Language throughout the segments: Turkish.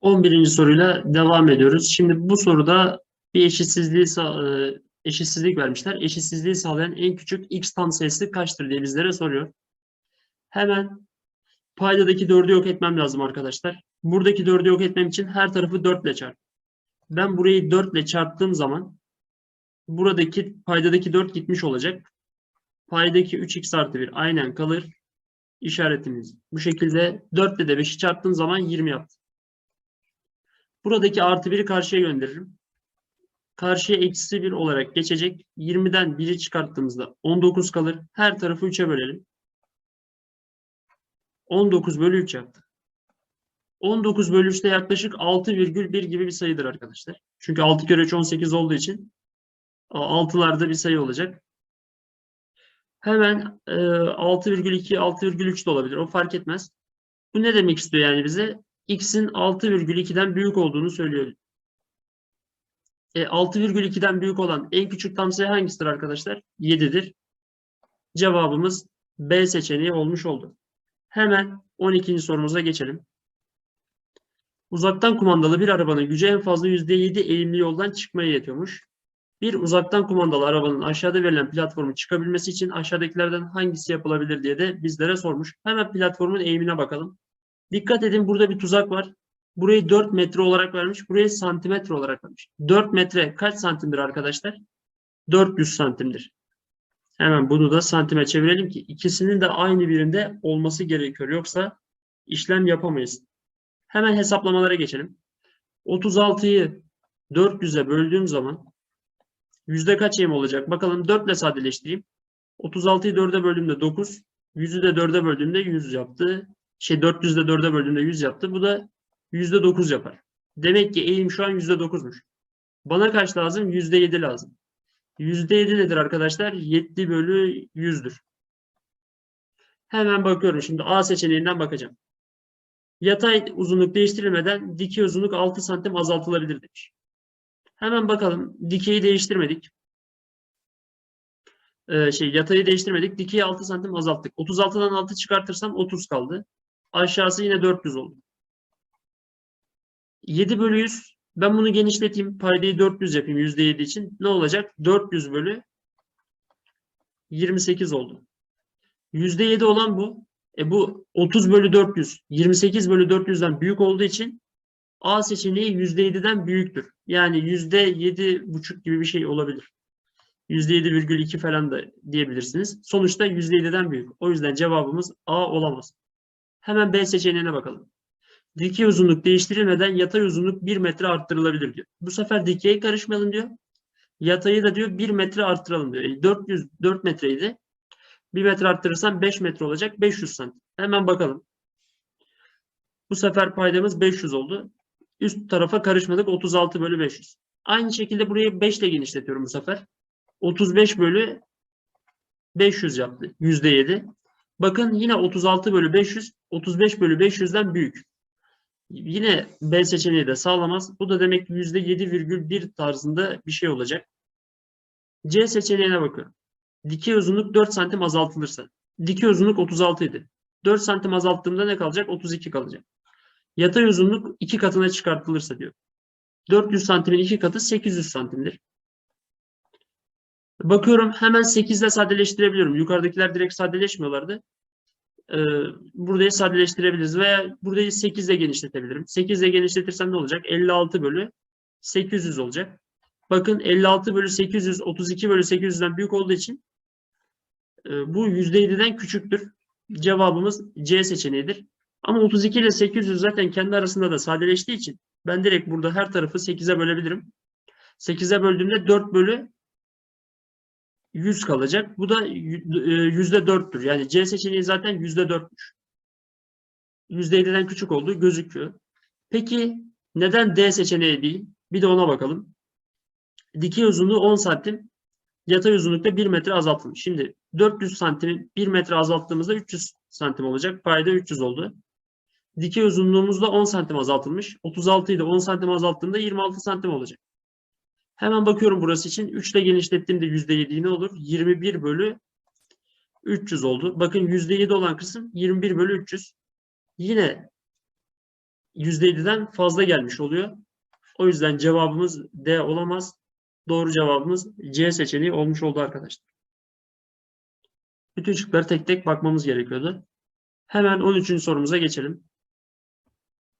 11. soruyla devam ediyoruz. Şimdi bu soruda bir eşitsizliği e, eşitsizlik vermişler. Eşitsizliği sağlayan en küçük x tam sayısı kaçtır diye bizlere soruyor. Hemen paydadaki 4'ü yok etmem lazım arkadaşlar. Buradaki 4'ü yok etmem için her tarafı 4 ile çarp. Ben burayı 4 ile çarptığım zaman buradaki paydadaki 4 gitmiş olacak. Paydaki 3x artı 1 aynen kalır. İşaretimiz bu şekilde 4 ile de 5'i çarptığım zaman 20 yaptı. Buradaki artı 1'i karşıya gönderirim. Karşıya eksi 1 olarak geçecek. 20'den 1'i çıkarttığımızda 19 kalır. Her tarafı 3'e bölelim. 19 bölü 3 yaptı. 19 bölü 3 de yaklaşık 6,1 gibi bir sayıdır arkadaşlar. Çünkü 6 kere 3 18 olduğu için 6'larda bir sayı olacak. Hemen e, 6,2, 6,3 de olabilir. O fark etmez. Bu ne demek istiyor yani bize? X'in 6,2'den büyük olduğunu söylüyor. E, 6,2'den büyük olan en küçük tam sayı hangisidir arkadaşlar? 7'dir. Cevabımız B seçeneği olmuş oldu. Hemen 12. sorumuza geçelim. Uzaktan kumandalı bir arabanın gücü en fazla %7 eğimli yoldan çıkmaya yetiyormuş. Bir uzaktan kumandalı arabanın aşağıda verilen platformu çıkabilmesi için aşağıdakilerden hangisi yapılabilir diye de bizlere sormuş. Hemen platformun eğimine bakalım. Dikkat edin burada bir tuzak var. Burayı 4 metre olarak vermiş. Burayı santimetre olarak vermiş. 4 metre kaç santimdir arkadaşlar? 400 santimdir. Hemen bunu da santime çevirelim ki ikisinin de aynı birinde olması gerekiyor. Yoksa işlem yapamayız. Hemen hesaplamalara geçelim. 36'yı 400'e böldüğüm zaman yüzde kaç eğim olacak? Bakalım 4 ile sadeleştireyim. 36'yı 4'e böldüğümde 9. 100'ü de 4'e böldüğümde 100 yaptı. Şey 400'ü de 4'e böldüğümde 100 yaptı. Bu da yüzde 9 yapar. Demek ki eğim şu an yüzde 9'muş. Bana kaç lazım? Yüzde 7 lazım. Yüzde 7 nedir arkadaşlar? 7 bölü 100'dür. Hemen bakıyorum. Şimdi A seçeneğinden bakacağım. Yatay uzunluk değiştirilmeden dikey uzunluk 6 santim azaltılabilir demiş. Hemen bakalım. Dikeyi değiştirmedik. Ee, şey yatayı değiştirmedik. Dikeyi 6 santim azalttık. 36'dan 6 çıkartırsam 30 kaldı. Aşağısı yine 400 oldu. 7 bölü 100. Ben bunu genişleteyim. Paydayı 400 yapayım %7 için. Ne olacak? 400 bölü 28 oldu. %7 olan bu. E bu 30 bölü 400. 28 bölü 400'den büyük olduğu için A seçeneği %7'den büyüktür. Yani %7,5 gibi bir şey olabilir. %7,2 falan da diyebilirsiniz. Sonuçta %7'den büyük. O yüzden cevabımız A olamaz. Hemen B seçeneğine bakalım. Dikey uzunluk değiştirilmeden yatay uzunluk 1 metre arttırılabilir diyor. Bu sefer dikey karışmayalım diyor. Yatayı da diyor 1 metre arttıralım diyor. E, 400 4 metreydi. 1 metre arttırırsam 5 metre olacak. 500 santim. Hemen bakalım. Bu sefer paydamız 500 oldu. Üst tarafa karışmadık. 36 bölü 500. Aynı şekilde burayı 5 ile genişletiyorum bu sefer. 35 bölü 500 yaptı. %7. Bakın yine 36 bölü 500, 35 bölü 500'den büyük. Yine B seçeneği de sağlamaz. Bu da demek ki %7,1 tarzında bir şey olacak. C seçeneğine bakıyorum. Dikey uzunluk 4 santim azaltılırsa. Dikey uzunluk 36 idi. 4 santim azalttığımda ne kalacak? 32 kalacak. Yatay uzunluk 2 katına çıkartılırsa diyor. 400 santimin 2 katı 800 santimdir. Bakıyorum hemen 8 ile sadeleştirebiliyorum. Yukarıdakiler direkt sadeleşmiyorlardı. Ee, burayı sadeleştirebiliriz veya burayı 8 ile genişletebilirim. 8 ile genişletirsem ne olacak? 56 bölü 800 olacak. Bakın 56 bölü 800 32 bölü 800'den büyük olduğu için e, bu %7'den küçüktür. Cevabımız C seçeneğidir. Ama 32 ile 800 zaten kendi arasında da sadeleştiği için ben direkt burada her tarafı 8'e bölebilirim. 8'e böldüğümde 4 bölü 100 kalacak. Bu da yüzde dörttür. Yani C seçeneği zaten yüzde dörtmüş. Yüzde yediden küçük olduğu gözüküyor. Peki neden D seçeneği değil? Bir de ona bakalım. Dikey uzunluğu 10 santim. Yatay uzunlukta 1 metre azaltılmış. Şimdi 400 santim 1 metre azalttığımızda 300 santim olacak. Payda 300 oldu. Dikey uzunluğumuz da 10 santim azaltılmış. 36'yı da 10 santim azalttığında 26 santim olacak. Hemen bakıyorum burası için. 3 ile genişlettiğimde %7 ne olur? 21 bölü 300 oldu. Bakın %7 olan kısım 21 bölü 300. Yine %7'den fazla gelmiş oluyor. O yüzden cevabımız D olamaz. Doğru cevabımız C seçeneği olmuş oldu arkadaşlar. Bütün şıkları tek tek bakmamız gerekiyordu. Hemen 13. sorumuza geçelim.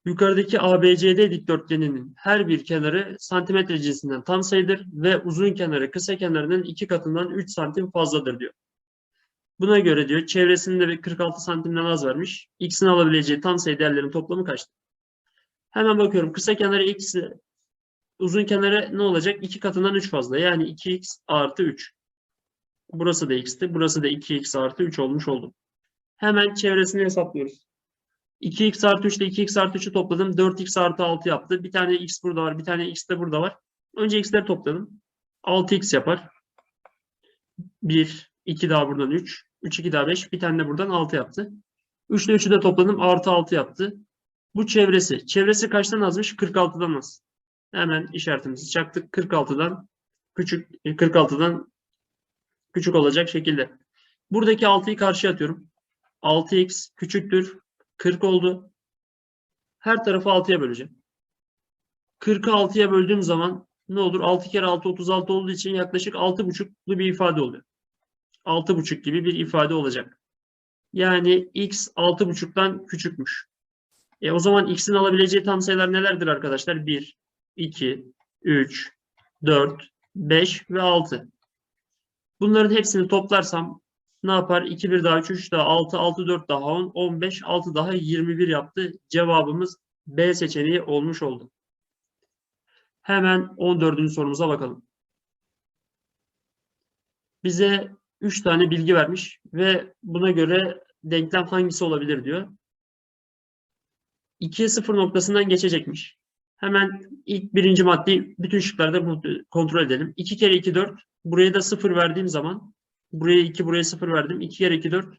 Yukarıdaki ABCD dikdörtgeninin her bir kenarı santimetre cinsinden tam sayıdır ve uzun kenarı kısa kenarının iki katından 3 santim fazladır diyor. Buna göre diyor çevresinde bir 46 santimden az vermiş. X'in alabileceği tam sayı değerlerin toplamı kaçtır? Hemen bakıyorum. Kısa kenarı x, uzun kenarı ne olacak? 2 katından 3 fazla. Yani 2x artı 3. Burası da x'ti. Burası da 2x artı 3 olmuş oldu. Hemen çevresini hesaplıyoruz. 2x artı 3 ile 2x artı 3'ü topladım. 4x artı 6 yaptı. Bir tane x burada var. Bir tane x de burada var. Önce x'leri topladım. 6x yapar. 1, 2 daha buradan 3. 3, 2 daha 5. Bir tane de buradan 6 yaptı. 3 ile 3'ü de topladım. Artı 6 yaptı. Bu çevresi. Çevresi kaçtan azmış? 46'dan az. Hemen işaretimizi çaktık. 46'dan küçük 46'dan küçük olacak şekilde. Buradaki 6'yı karşıya atıyorum. 6x küçüktür 40 oldu. Her tarafı 6'ya böleceğim. 40'ı 6'ya böldüğüm zaman ne olur? 6 kere 6 36 olduğu için yaklaşık 6,5'lu bir ifade oluyor. 6,5 gibi bir ifade olacak. Yani x 6,5'tan küçükmüş. E o zaman x'in alabileceği tam sayılar nelerdir arkadaşlar? 1, 2, 3, 4, 5 ve 6. Bunların hepsini toplarsam ne yapar? 2 bir daha 3, 3 daha 6, 6 4 daha 10, 15, 6 daha 21 yaptı. Cevabımız B seçeneği olmuş oldu. Hemen 14. sorumuza bakalım. Bize 3 tane bilgi vermiş ve buna göre denklem hangisi olabilir diyor. 2'ye 0 noktasından geçecekmiş. Hemen ilk birinci maddeyi bütün şıklarda kontrol edelim. 2 kere 2 4. Buraya da 0 verdiğim zaman buraya 2 buraya 0 verdim. 2 kere 2 4.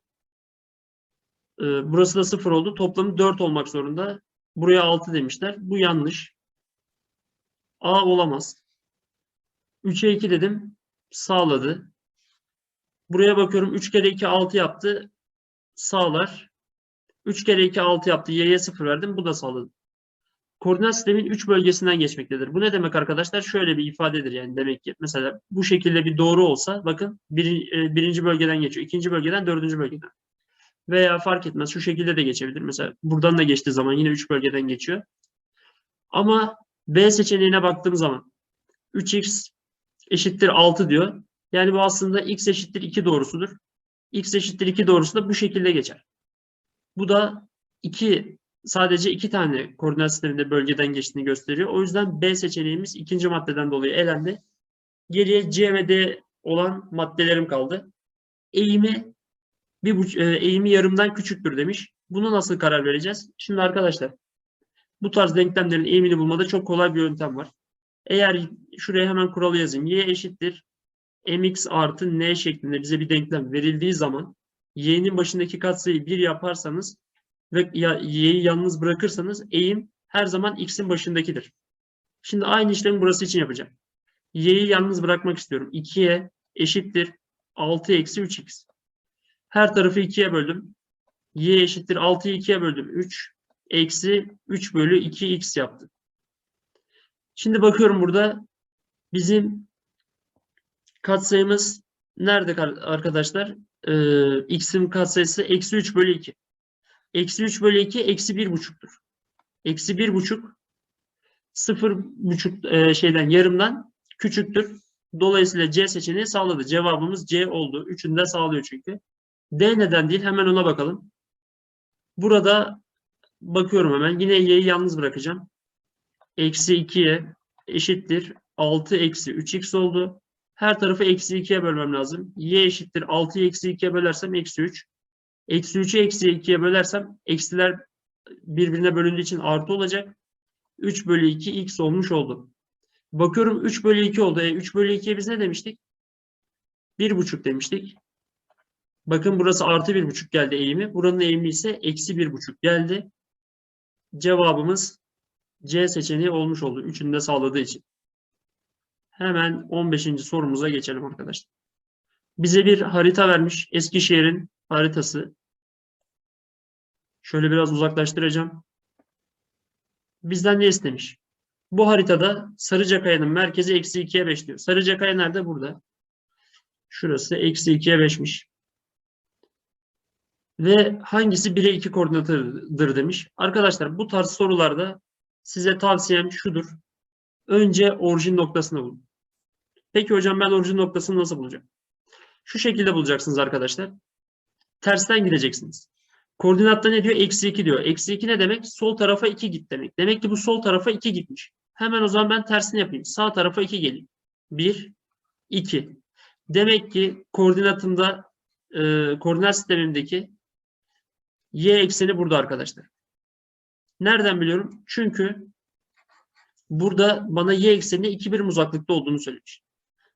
Ee, burası da 0 oldu. Toplamı 4 olmak zorunda. Buraya 6 demişler. Bu yanlış. A olamaz. 3'e 2 dedim. Sağladı. Buraya bakıyorum. 3 kere 2 6 yaptı. Sağlar. 3 kere 2 6 yaptı. Y'ye 0 verdim. Bu da sağladı. Koordinat sistemin 3 bölgesinden geçmektedir. Bu ne demek arkadaşlar? Şöyle bir ifadedir yani demek ki. Mesela bu şekilde bir doğru olsa bakın bir, e, birinci bölgeden geçiyor. ikinci bölgeden dördüncü bölgeden. Veya fark etmez şu şekilde de geçebilir. Mesela buradan da geçtiği zaman yine 3 bölgeden geçiyor. Ama B seçeneğine baktığım zaman 3x eşittir 6 diyor. Yani bu aslında x eşittir 2 doğrusudur. x eşittir 2 doğrusu da bu şekilde geçer. Bu da 2 sadece iki tane koordinat sisteminde bölgeden geçtiğini gösteriyor. O yüzden B seçeneğimiz ikinci maddeden dolayı elendi. Geriye C ve D olan maddelerim kaldı. Eğimi bir e, eğimi yarımdan küçüktür demiş. Bunu nasıl karar vereceğiz? Şimdi arkadaşlar bu tarz denklemlerin eğimini bulmada çok kolay bir yöntem var. Eğer şuraya hemen kuralı yazayım. Y eşittir mx artı n şeklinde bize bir denklem verildiği zaman y'nin başındaki katsayıyı 1 yaparsanız ve y'yi yalnız bırakırsanız eğim her zaman x'in başındakidir. Şimdi aynı işlemi burası için yapacağım. y'yi yalnız bırakmak istiyorum. 2'ye eşittir 6 eksi 3x. Her tarafı 2'ye böldüm. y eşittir 6'yı 2'ye böldüm. 3 eksi 3 bölü 2x yaptı. Şimdi bakıyorum burada bizim katsayımız nerede arkadaşlar? Ee, x'in katsayısı eksi 3 bölü 2. Eksi 3 bölü 2 eksi 1 buçuktur. Eksi 1 buçuk 0 buçuk e, şeyden yarımdan küçüktür. Dolayısıyla C seçeneği sağladı. Cevabımız C oldu. Üçünü de sağlıyor çünkü. D neden değil? Hemen ona bakalım. Burada bakıyorum hemen. Yine y'yi yalnız bırakacağım. Eksi 2'ye eşittir. 6 eksi 3x oldu. Her tarafı eksi 2'ye bölmem lazım. y eşittir. 6'yı eksi 2'ye bölersem eksi 3. Eksi 3'ü eksi 2'ye bölersem eksiler birbirine bölündüğü için artı olacak. 3 bölü 2 x olmuş oldu. Bakıyorum 3 bölü 2 oldu. E, 3 bölü 2'ye biz ne demiştik? 1,5 demiştik. Bakın burası artı 1,5 geldi eğimi. Buranın eğimi ise eksi 1,5 geldi. Cevabımız C seçeneği olmuş oldu. Üçünü de sağladığı için. Hemen 15. sorumuza geçelim arkadaşlar. Bize bir harita vermiş. Eskişehir'in haritası. Şöyle biraz uzaklaştıracağım. bizden ne istemiş? Bu haritada Sarıcakaya'nın merkezi eksi 2'ye 5 diyor. Sarıcakaya nerede? Burada. Şurası eksi 2'ye 5'miş. Ve hangisi 1'e 2 koordinatıdır demiş. Arkadaşlar bu tarz sorularda size tavsiyem şudur. Önce orijin noktasını bulun. Peki hocam ben orijin noktasını nasıl bulacağım? Şu şekilde bulacaksınız arkadaşlar. Tersten gideceksiniz. Koordinatta ne diyor? Eksi 2 diyor. Eksi 2 ne demek? Sol tarafa 2 git demek. Demek ki bu sol tarafa 2 gitmiş. Hemen o zaman ben tersini yapayım. Sağ tarafa 2 geleyim. 1, 2. Demek ki koordinatımda e, koordinat sistemimdeki y ekseni burada arkadaşlar. Nereden biliyorum? Çünkü burada bana y eksenine 2 birim uzaklıkta olduğunu söylemiş.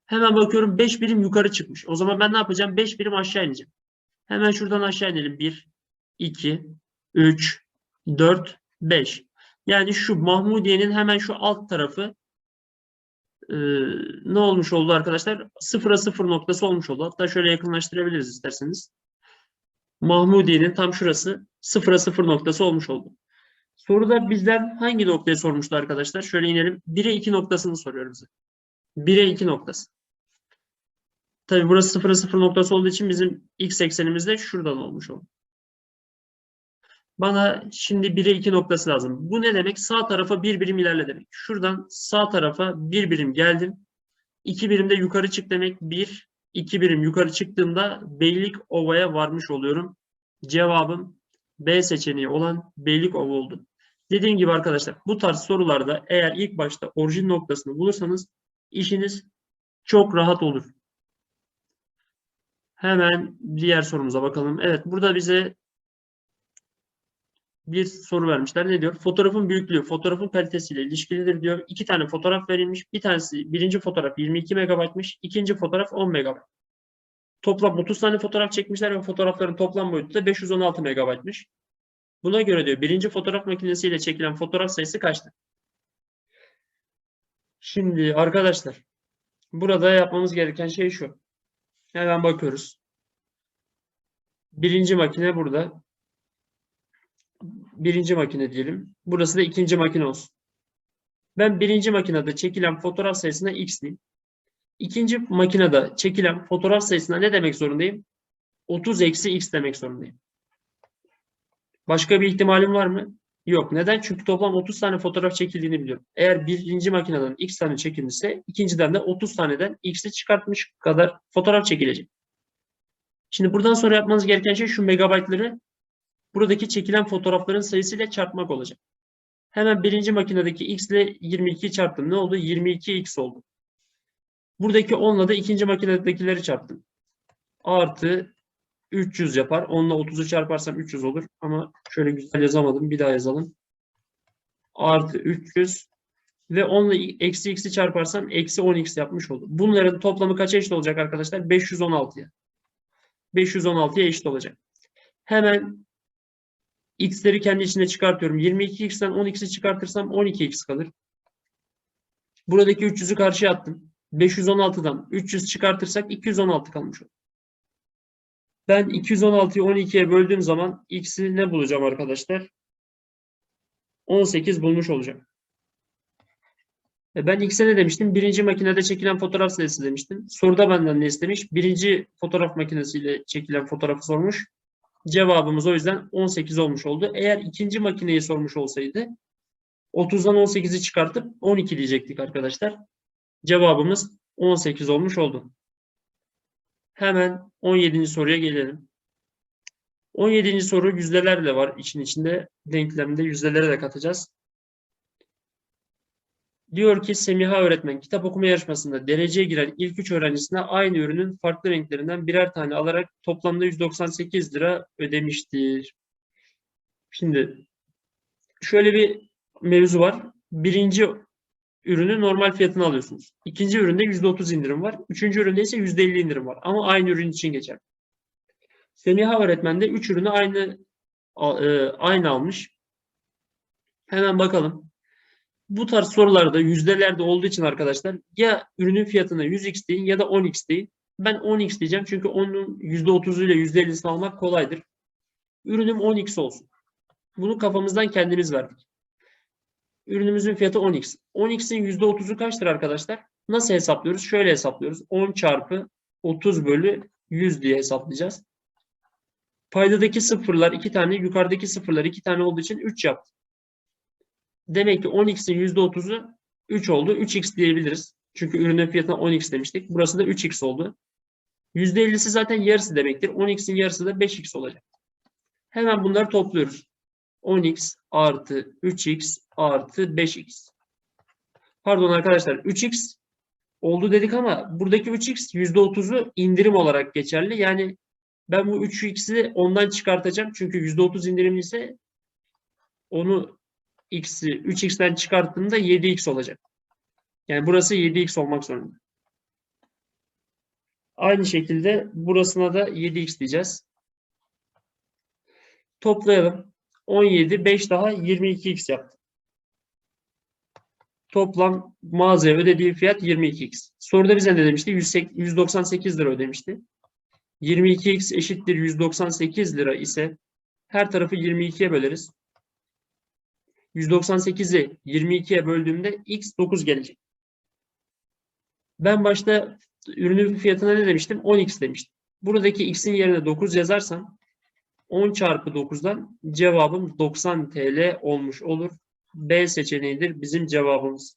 Hemen bakıyorum 5 birim yukarı çıkmış. O zaman ben ne yapacağım? 5 birim aşağı ineceğim. Hemen şuradan aşağı inelim. 1, 2, 3, 4, 5. Yani şu Mahmudiye'nin hemen şu alt tarafı e, ne olmuş oldu arkadaşlar? Sıfıra sıfır noktası olmuş oldu. Hatta şöyle yakınlaştırabiliriz isterseniz. Mahmudiye'nin tam şurası sıfıra sıfır noktası olmuş oldu. Soruda bizden hangi noktayı sormuştu arkadaşlar? Şöyle inelim. 1'e 2 noktasını soruyor bize. 1'e 2 noktası. Tabi burası 0'a 0 noktası olduğu için bizim x eksenimiz de şuradan olmuş oldu. Bana şimdi 1'e 2 noktası lazım. Bu ne demek? Sağ tarafa bir birim ilerle demek. Şuradan sağ tarafa bir birim geldim. 2 birim de yukarı çık demek. 1, 2 birim yukarı çıktığımda Beylik Ova'ya varmış oluyorum. Cevabım B seçeneği olan Beylik Ova oldu. Dediğim gibi arkadaşlar bu tarz sorularda eğer ilk başta orijin noktasını bulursanız işiniz çok rahat olur. Hemen diğer sorumuza bakalım. Evet burada bize bir soru vermişler. Ne diyor? Fotoğrafın büyüklüğü fotoğrafın kalitesiyle ilişkilidir diyor. İki tane fotoğraf verilmiş. Bir tanesi birinci fotoğraf 22 megabaytmış. ikinci fotoğraf 10 megabayt. Toplam 30 tane fotoğraf çekmişler ve fotoğrafların toplam boyutu da 516 megabaytmış. Buna göre diyor birinci fotoğraf makinesiyle çekilen fotoğraf sayısı kaçtır? Şimdi arkadaşlar burada yapmamız gereken şey şu. Hemen bakıyoruz. Birinci makine burada. Birinci makine diyelim. Burası da ikinci makine olsun. Ben birinci makinede çekilen fotoğraf sayısına x diyeyim. İkinci makinede çekilen fotoğraf sayısına ne demek zorundayım? 30 eksi x demek zorundayım. Başka bir ihtimalim var mı? Yok. Neden? Çünkü toplam 30 tane fotoğraf çekildiğini biliyorum. Eğer birinci makineden x tane çekilmişse ikinciden de 30 taneden x'i çıkartmış kadar fotoğraf çekilecek. Şimdi buradan sonra yapmanız gereken şey şu megabaytları buradaki çekilen fotoğrafların sayısıyla çarpmak olacak. Hemen birinci makinedeki x ile 22 çarptım. Ne oldu? 22x oldu. Buradaki 10 ile de ikinci makinedekileri çarptım. Artı 300 yapar. 10 ile 30'u çarparsam 300 olur. Ama şöyle güzel yazamadım. Bir daha yazalım. Artı 300 ve 10 ile eksi x'i çarparsam eksi 10x yapmış oldu. Bunların toplamı kaça eşit olacak arkadaşlar? 516'ya. 516'ya eşit olacak. Hemen x'leri kendi içine çıkartıyorum. 22x'ten 10x'i çıkartırsam 12x kalır. Buradaki 300'ü karşıya attım. 516'dan 300 çıkartırsak 216 kalmış olur. Ben 216'yı 12'ye böldüğüm zaman x'i ne bulacağım arkadaşlar? 18 bulmuş olacağım. E ben x'e ne demiştim? Birinci makinede çekilen fotoğraf sayısı demiştim. Soruda benden ne istemiş? Birinci fotoğraf makinesiyle çekilen fotoğrafı sormuş. Cevabımız o yüzden 18 olmuş oldu. Eğer ikinci makineyi sormuş olsaydı 30'dan 18'i çıkartıp 12 diyecektik arkadaşlar. Cevabımız 18 olmuş oldu. Hemen 17. soruya gelelim. 17. soru yüzdelerle var için içinde. Denklemde yüzdelere de katacağız. Diyor ki Semiha öğretmen kitap okuma yarışmasında dereceye giren ilk üç öğrencisine aynı ürünün farklı renklerinden birer tane alarak toplamda 198 lira ödemiştir. Şimdi şöyle bir mevzu var. Birinci ürünün normal fiyatını alıyorsunuz. İkinci üründe %30 indirim var. Üçüncü üründe ise %50 indirim var. Ama aynı ürün için geçer. Semiha öğretmen de 3 ürünü aynı e, aynı almış. Hemen bakalım. Bu tarz sorularda yüzdelerde olduğu için arkadaşlar ya ürünün fiyatına 100x deyin ya da 10x deyin. Ben 10x diyeceğim çünkü onun %30'u ile %50'sini almak kolaydır. Ürünüm 10x olsun. Bunu kafamızdan kendimiz verdik. Ürünümüzün fiyatı 10x. 10x'in %30'u kaçtır arkadaşlar? Nasıl hesaplıyoruz? Şöyle hesaplıyoruz. 10 çarpı 30 bölü 100 diye hesaplayacağız. Paydadaki sıfırlar iki tane, yukarıdaki sıfırlar iki tane olduğu için 3 yaptı. Demek ki 10x'in %30'u 3 oldu. 3x diyebiliriz. Çünkü ürünün fiyatına 10x demiştik. Burası da 3x oldu. %50'si zaten yarısı demektir. 10x'in yarısı da 5x olacak. Hemen bunları topluyoruz. 10x artı 3x artı 5x. Pardon arkadaşlar 3x oldu dedik ama buradaki 3x %30'u indirim olarak geçerli. Yani ben bu 3x'i ondan çıkartacağım. Çünkü %30 indirimli ise onu x'i 3x'ten çıkarttığımda 7x olacak. Yani burası 7x olmak zorunda. Aynı şekilde burasına da 7x diyeceğiz. Toplayalım. 17, 5 daha 22x yaptı. Toplam mağazaya ödediği fiyat 22x. Soruda bize ne demişti? 198 lira ödemişti. 22x eşittir 198 lira ise her tarafı 22'ye böleriz. 198'i 22'ye böldüğümde x 9 gelecek. Ben başta ürünün fiyatına ne demiştim? 10x demiştim. Buradaki x'in yerine 9 yazarsam 10 çarpı 9'dan cevabım 90 TL olmuş olur. B seçeneğidir bizim cevabımız.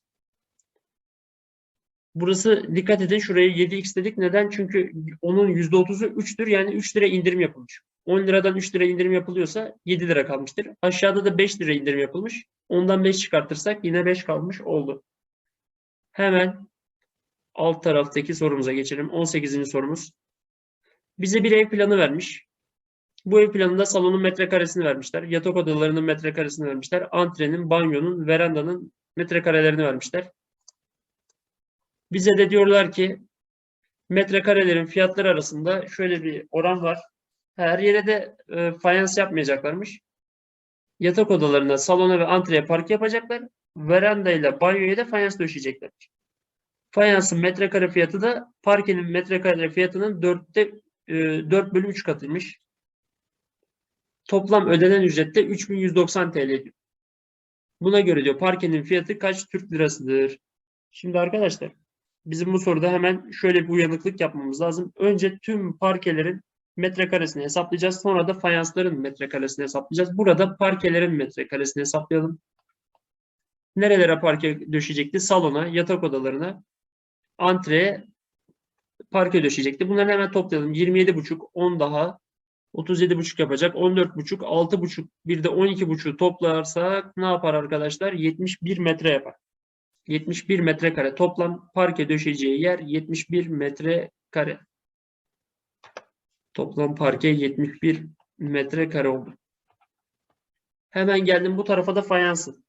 Burası dikkat edin şuraya 7x dedik. Neden? Çünkü onun %30'u 3'tür. Yani 3 lira indirim yapılmış. 10 liradan 3 lira indirim yapılıyorsa 7 lira kalmıştır. Aşağıda da 5 lira indirim yapılmış. Ondan 5 çıkartırsak yine 5 kalmış oldu. Hemen alt taraftaki sorumuza geçelim. 18. sorumuz. Bize bir ev planı vermiş. Bu ev planında salonun metrekaresini vermişler. Yatak odalarının metrekaresini vermişler. Antrenin, banyonun, verandanın metrekarelerini vermişler. Bize de diyorlar ki metrekarelerin fiyatları arasında şöyle bir oran var. Her yere de e, fayans yapmayacaklarmış. Yatak odalarına, salona ve antreye park yapacaklar. Veranda ile banyoya da fayans döşeyecekler. Fayansın metrekare fiyatı da parkenin metrekare fiyatının 4'te e, 4 bölü 3 katıymış. Toplam ödenen ücrette 3190 TL diyor. Buna göre diyor parkenin fiyatı kaç Türk lirasıdır? Şimdi arkadaşlar bizim bu soruda hemen şöyle bir uyanıklık yapmamız lazım. Önce tüm parkelerin metrekaresini hesaplayacağız. Sonra da fayansların metrekaresini hesaplayacağız. Burada parkelerin metrekaresini hesaplayalım. Nerelere parke döşeyecekti? Salona, yatak odalarına, antreye parke döşeyecekti. Bunları hemen toplayalım. 27,5, 10 daha 37,5 yapacak. 14,5, 6,5, bir de 12,5 toplarsak ne yapar arkadaşlar? 71 metre yapar. 71 metrekare. Toplam parke döşeyeceği yer 71 metrekare. Toplam parke 71 metrekare oldu. Hemen geldim bu tarafa da fayansı.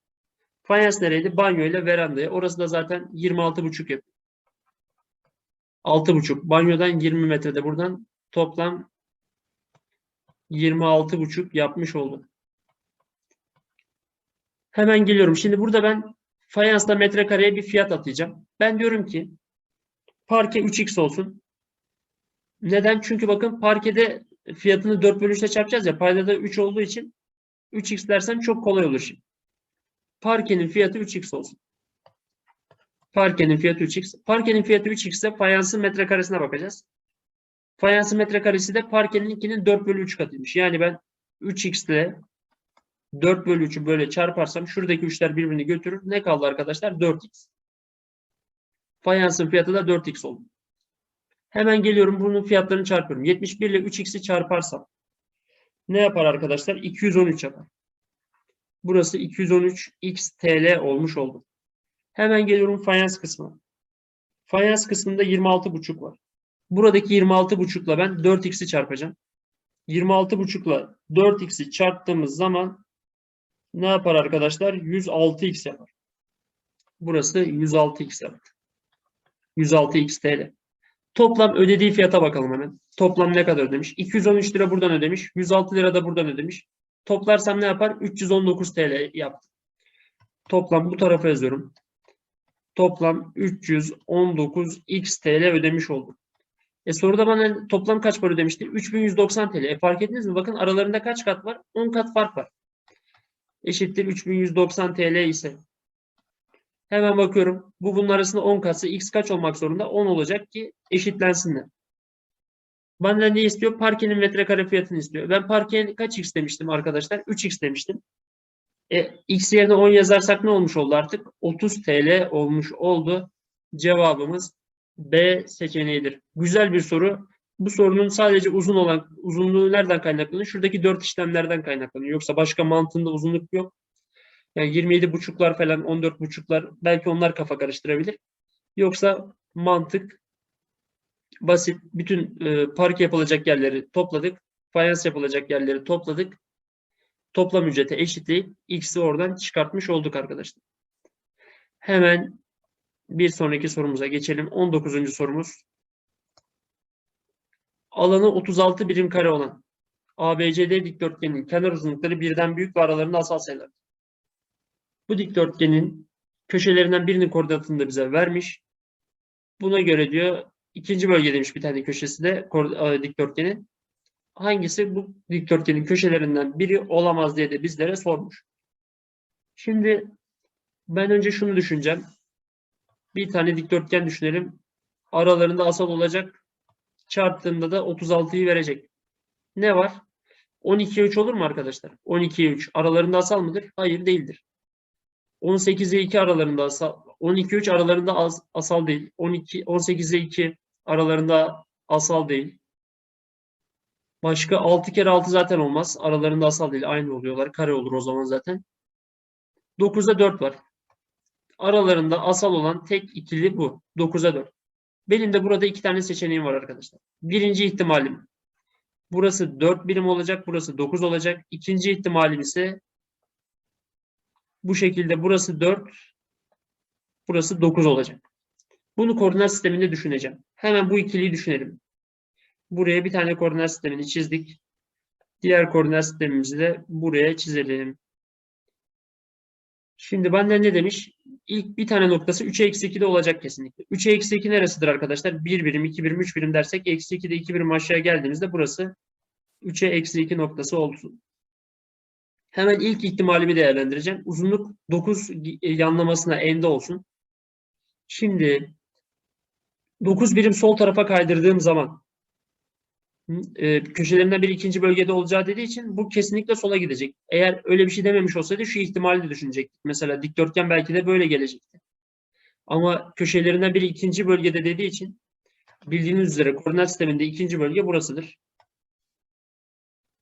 Fayans nereydi? Banyo ile verandaya. Orası da zaten 26,5 yapıyor. 6,5. Banyodan 20 metrede buradan toplam 26,5 yapmış oldu. Hemen geliyorum. Şimdi burada ben fayansla metrekareye bir fiyat atacağım. Ben diyorum ki parke 3x olsun. Neden? Çünkü bakın parkede fiyatını 4 bölü 3'te çarpacağız ya. Payda da 3 olduğu için 3x dersem çok kolay olur şimdi. Parkenin fiyatı 3x olsun. Parkenin fiyatı 3x. Parkenin fiyatı 3x ise fayansın metrekaresine bakacağız. Fayansın metrekaresi de parkeninkinin 4 bölü 3 katıymış. Yani ben 3x ile 4 bölü 3'ü böyle çarparsam şuradaki 3'ler birbirini götürür. Ne kaldı arkadaşlar? 4x. Fayansın fiyatı da 4x oldu. Hemen geliyorum bunun fiyatlarını çarpıyorum. 71 ile 3x'i çarparsam ne yapar arkadaşlar? 213 yapar. Burası 213 x TL olmuş oldu. Hemen geliyorum fayans kısmına. Fayans kısmında 26,5 var. Buradaki 26,5 ile ben 4x'i çarpacağım. 26,5 ile 4x'i çarptığımız zaman ne yapar arkadaşlar? 106x yapar. Burası 106x yapar. 106x TL. Toplam ödediği fiyata bakalım hemen. Toplam ne kadar ödemiş? 213 lira buradan ödemiş. 106 lira da buradan ödemiş. Toplarsam ne yapar? 319 TL yaptı. Toplam bu tarafa yazıyorum. Toplam 319 x TL ödemiş oldu. E soruda bana toplam kaç para ödemişti? 3190 TL. E fark ettiniz mi? Bakın aralarında kaç kat var? 10 kat fark var. Eşittir 3190 TL ise Hemen bakıyorum. Bu bunun arasında 10 katsa x kaç olmak zorunda? 10 olacak ki eşitlensinler. Benden ne istiyor? Parkenin metrekare fiyatını istiyor. Ben parkeye kaç x demiştim arkadaşlar? 3x demiştim. E, x yerine 10 yazarsak ne olmuş oldu artık? 30 TL olmuş oldu. Cevabımız B seçeneğidir. Güzel bir soru. Bu sorunun sadece uzun olan uzunluğu nereden kaynaklanıyor? Şuradaki 4 işlemlerden kaynaklanıyor. Yoksa başka mantığında uzunluk yok. Yani 27 buçuklar falan 14 buçuklar belki onlar kafa karıştırabilir. Yoksa mantık basit. Bütün e, park yapılacak yerleri topladık. Fayans yapılacak yerleri topladık. Toplam ücrete eşitleyip x'i oradan çıkartmış olduk arkadaşlar. Hemen bir sonraki sorumuza geçelim. 19. sorumuz. Alanı 36 birim kare olan ABCD dikdörtgenin kenar uzunlukları birden büyük ve aralarında asal sayılar. Bu dikdörtgenin köşelerinden birinin koordinatını da bize vermiş. Buna göre diyor ikinci bölge demiş bir tane köşesi de e, dikdörtgenin. Hangisi bu dikdörtgenin köşelerinden biri olamaz diye de bizlere sormuş. Şimdi ben önce şunu düşüneceğim. Bir tane dikdörtgen düşünelim. Aralarında asal olacak. Çarptığında da 36'yı verecek. Ne var? 12'ye 3 olur mu arkadaşlar? 12'ye 3 aralarında asal mıdır? Hayır değildir. 18'e 2 aralarında asal, 12 3 aralarında az, asal değil. 12 18'e 2 aralarında asal değil. Başka 6 kere 6 zaten olmaz. Aralarında asal değil. Aynı oluyorlar. Kare olur o zaman zaten. 9'da 4 var. Aralarında asal olan tek ikili bu. 9'a 4. Benim de burada iki tane seçeneğim var arkadaşlar. Birinci ihtimalim burası 4 birim olacak. Burası 9 olacak. İkinci ihtimalim ise bu şekilde burası 4, burası 9 olacak. Bunu koordinat sisteminde düşüneceğim. Hemen bu ikiliyi düşünelim. Buraya bir tane koordinat sistemini çizdik. Diğer koordinat sistemimizi de buraya çizelim. Şimdi benden ne demiş? İlk bir tane noktası 3'e eksi 2'de olacak kesinlikle. 3'e eksi 2 neresidir arkadaşlar? 1 birim, 2 birim, 3 birim dersek eksi 2'de 2 birim aşağıya geldiğimizde burası 3'e eksi 2 noktası olsun. Hemen ilk ihtimalimi değerlendireceğim. Uzunluk 9 yanlamasına ende olsun. Şimdi 9 birim sol tarafa kaydırdığım zaman e, köşelerinden bir ikinci bölgede olacağı dediği için bu kesinlikle sola gidecek. Eğer öyle bir şey dememiş olsaydı şu ihtimali de düşünecektik. Mesela dikdörtgen belki de böyle gelecekti. Ama köşelerinden biri ikinci bölgede dediği için bildiğiniz üzere koordinat sisteminde ikinci bölge burasıdır.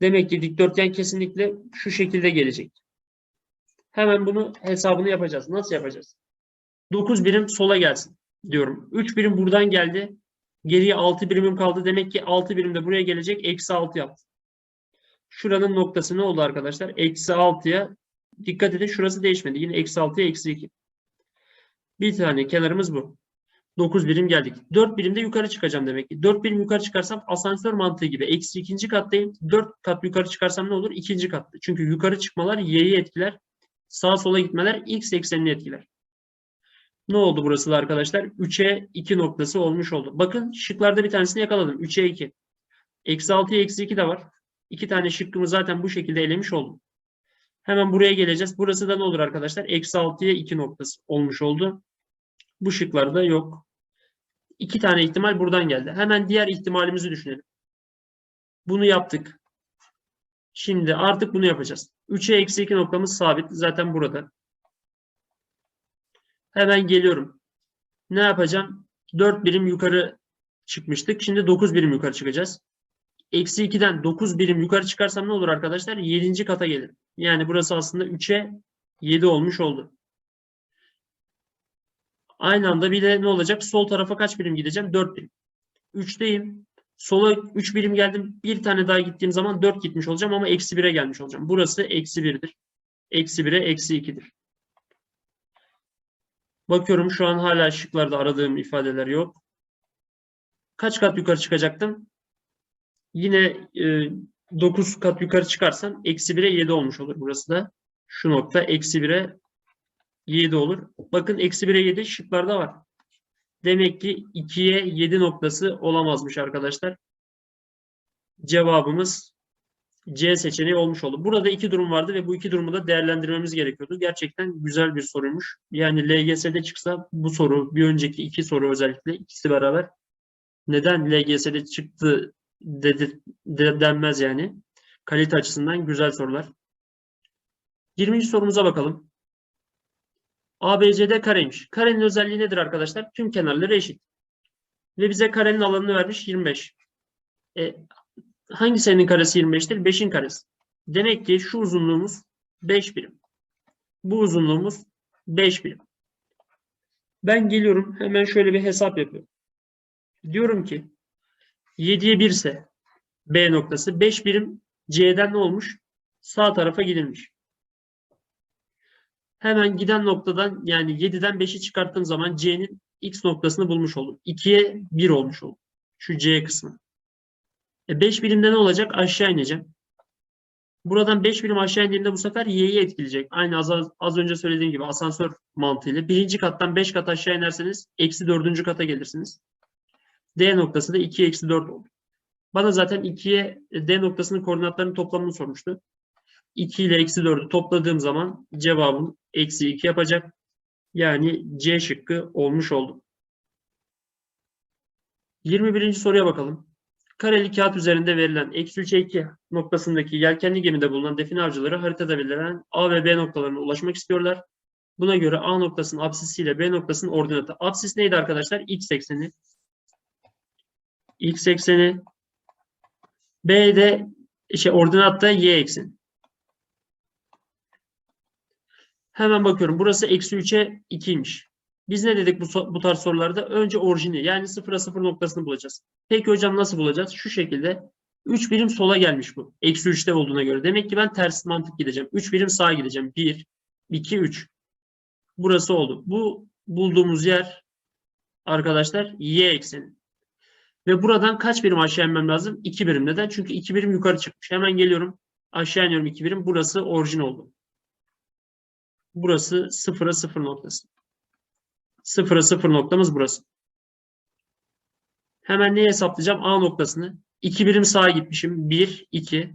Demek ki dikdörtgen kesinlikle şu şekilde gelecek. Hemen bunu hesabını yapacağız. Nasıl yapacağız? 9 birim sola gelsin diyorum. 3 birim buradan geldi. Geriye 6 birimim kaldı. Demek ki 6 birim de buraya gelecek. Eksi 6 yaptı. Şuranın noktası ne oldu arkadaşlar? Eksi 6'ya dikkat edin şurası değişmedi. Yine eksi 6'ya eksi 2. Bir tane kenarımız bu. 9 birim geldik. 4 birimde yukarı çıkacağım demek ki. 4 birim yukarı çıkarsam asansör mantığı gibi. Eksi ikinci kattayım. 4 kat yukarı çıkarsam ne olur? İkinci katta. Çünkü yukarı çıkmalar y'yi etkiler. Sağa sola gitmeler x eksenini etkiler. Ne oldu burası da arkadaşlar? 3'e 2 noktası olmuş oldu. Bakın şıklarda bir tanesini yakaladım. 3'e 2. Eksi 6'ya eksi 2 de var. İki tane şıkkımı zaten bu şekilde elemiş oldum. Hemen buraya geleceğiz. Burası da ne olur arkadaşlar? Eksi 6'ya 2 noktası olmuş oldu. Bu şıklarda yok. İki tane ihtimal buradan geldi. Hemen diğer ihtimalimizi düşünelim. Bunu yaptık. Şimdi artık bunu yapacağız. 3'e eksi 2 noktamız sabit. Zaten burada. Hemen geliyorum. Ne yapacağım? 4 birim yukarı çıkmıştık. Şimdi 9 birim yukarı çıkacağız. Eksi 2'den 9 birim yukarı çıkarsam ne olur arkadaşlar? 7. kata gelir. Yani burası aslında 3'e 7 olmuş oldu. Aynı anda bir de ne olacak? Sol tarafa kaç birim gideceğim? 4 birim. 3'teyim. Sola 3 birim geldim. Bir tane daha gittiğim zaman 4 gitmiş olacağım ama eksi 1'e gelmiş olacağım. Burası eksi 1'dir. Eksi 1'e eksi 2'dir. Bakıyorum şu an hala şıklarda aradığım ifadeler yok. Kaç kat yukarı çıkacaktım? Yine e, 9 kat yukarı çıkarsam eksi 1'e 7 olmuş olur burası da. Şu nokta eksi 1'e 7 olur. Bakın eksi 1'e 7 şıklarda var. Demek ki 2'ye 7 noktası olamazmış arkadaşlar. Cevabımız C seçeneği olmuş oldu. Burada iki durum vardı ve bu iki durumu da değerlendirmemiz gerekiyordu. Gerçekten güzel bir soruymuş. Yani LGS'de çıksa bu soru, bir önceki iki soru özellikle ikisi beraber neden LGS'de çıktı dedi, de- denmez yani. Kalite açısından güzel sorular. 20. sorumuza bakalım. ABCD kareymiş. Karenin özelliği nedir arkadaşlar? Tüm kenarları eşit. Ve bize karenin alanını vermiş 25. E, hangi sayının karesi 25'tir? 5'in karesi. Demek ki şu uzunluğumuz 5 birim. Bu uzunluğumuz 5 birim. Ben geliyorum hemen şöyle bir hesap yapıyorum. Diyorum ki 7'ye 1 ise B noktası 5 birim C'den ne olmuş? Sağ tarafa gidilmiş. Hemen giden noktadan yani 7'den 5'i çıkarttığım zaman C'nin X noktasını bulmuş oldum. 2'ye 1 olmuş oldu. Şu C kısmı. E 5 birimde ne olacak? Aşağı ineceğim. Buradan 5 birim aşağı indiğimde bu sefer Y'yi etkileyecek. Aynı az, az önce söylediğim gibi asansör mantığıyla. Birinci kattan 5 kat aşağı inerseniz eksi dördüncü kata gelirsiniz. D noktası da 2 eksi 4 oldu. Bana zaten 2'ye D noktasının koordinatlarının toplamını sormuştu. 2 ile eksi 4'ü topladığım zaman cevabım eksi 2 yapacak. Yani C şıkkı olmuş oldu. 21. soruya bakalım. Kareli kağıt üzerinde verilen eksi 3'e 2 noktasındaki yelkenli gemide bulunan define avcıları haritada belirlenen A ve B noktalarına ulaşmak istiyorlar. Buna göre A noktasının apsisi ile B noktasının ordinatı. Apsis neydi arkadaşlar? X ekseni. X ekseni. B'de şey ordinatta Y ekseni. Hemen bakıyorum. Burası eksi 3'e 2'ymiş. Biz ne dedik bu, bu tarz sorularda? Önce orijini yani sıfıra sıfır noktasını bulacağız. Peki hocam nasıl bulacağız? Şu şekilde 3 birim sola gelmiş bu. Eksi 3'te olduğuna göre. Demek ki ben ters mantık gideceğim. 3 birim sağa gideceğim. 1, 2, 3. Burası oldu. Bu bulduğumuz yer arkadaşlar y ekseni. Ve buradan kaç birim aşağı inmem lazım? 2 birim. Neden? Çünkü 2 birim yukarı çıkmış. Hemen geliyorum. Aşağı iniyorum 2 birim. Burası orijin oldu. Burası sıfıra sıfır noktası. Sıfıra sıfır noktamız burası. Hemen neyi hesaplayacağım? A noktasını. 2 birim sağa gitmişim. 1, 2.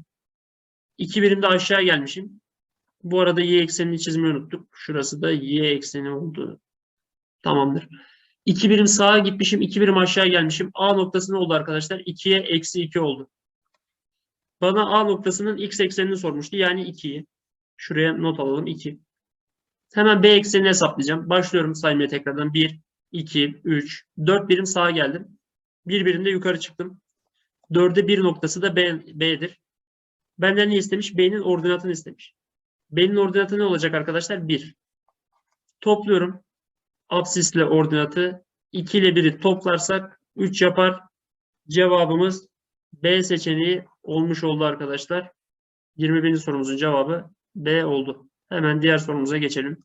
2 birim de aşağı gelmişim. Bu arada y eksenini çizmeyi unuttuk. Şurası da y ekseni oldu. Tamamdır. 2 birim sağa gitmişim. 2 birim aşağı gelmişim. A noktası ne oldu arkadaşlar? 2'ye eksi 2 oldu. Bana A noktasının x eksenini sormuştu. Yani 2'yi. Şuraya not alalım. 2. Hemen B eksenini hesaplayacağım. Başlıyorum saymaya tekrardan. 1, 2, 3, 4 birim sağa geldim. 1 birim de yukarı çıktım. 4'e 1 noktası da B, B'dir. Benden ne istemiş? B'nin ordinatını istemiş. B'nin ordinatı ne olacak arkadaşlar? 1. Topluyorum. Absisle ordinatı 2 ile 1'i toplarsak 3 yapar. Cevabımız B seçeneği olmuş oldu arkadaşlar. 21. sorumuzun cevabı B oldu. Hemen diğer sorumuza geçelim.